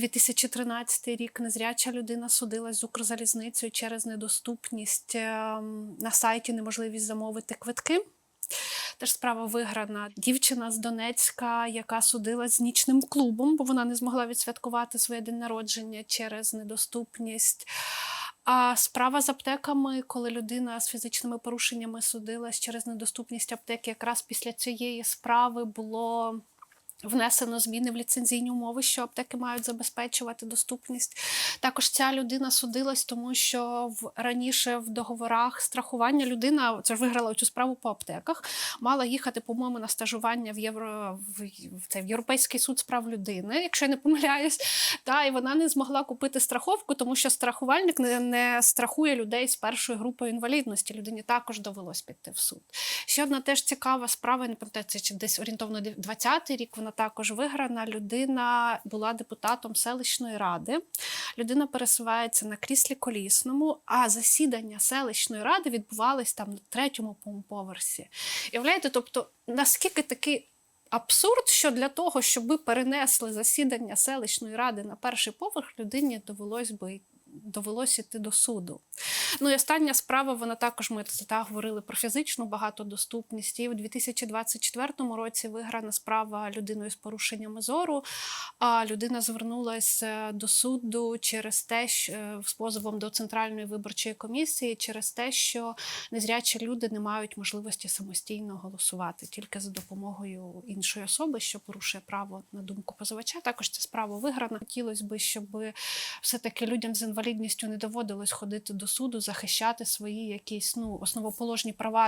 2013 рік незряча людина судилась з Укрзалізницею через недоступність ем, на сайті, неможливість замовити квитки. Теж справа виграна. Дівчина з Донецька, яка судилась з нічним клубом, бо вона не змогла відсвяткувати своє день народження через недоступність. А справа з аптеками, коли людина з фізичними порушеннями судилась через недоступність аптеки, якраз після цієї справи було. Внесено зміни в ліцензійні умови, що аптеки мають забезпечувати доступність. Також ця людина судилась, тому що в раніше в договорах страхування людина це ж виграла цю справу по аптеках, мала їхати, по-моєму, на стажування в євро в, це, в Європейський суд з прав людини, якщо я не помиляюсь. Та і вона не змогла купити страховку, тому що страхувальник не, не страхує людей з першою групою інвалідності. Людині також довелось піти в суд. Ще одна теж цікава справа, не пам'ятаю, це чи десь орієнтовно 20-й рік. Вона також виграна. Людина була депутатом селищної ради. Людина пересувається на кріслі колісному, а засідання селищної ради відбувались там на третьому поверсі. І уявляєте, тобто наскільки такий. Абсурд, що для того, щоб ви перенесли засідання селищної ради на перший поверх, людині довелось би довелось іти до суду. Ну і остання справа, вона також ми та, говорили про фізичну багатодоступність. І у 2024 році виграна справа людиною з порушеннями зору. А людина звернулася до суду через те, що е, з позовом до центральної виборчої комісії, через те, що незрячі люди не мають можливості самостійно голосувати тільки за допомогою іншої особи, що порушує право на думку позивача. Також ця справа виграна. Хотілося б, щоб все-таки людям з інвалідністю не доводилось ходити до суду, захищати свої якісь ну основоположні права.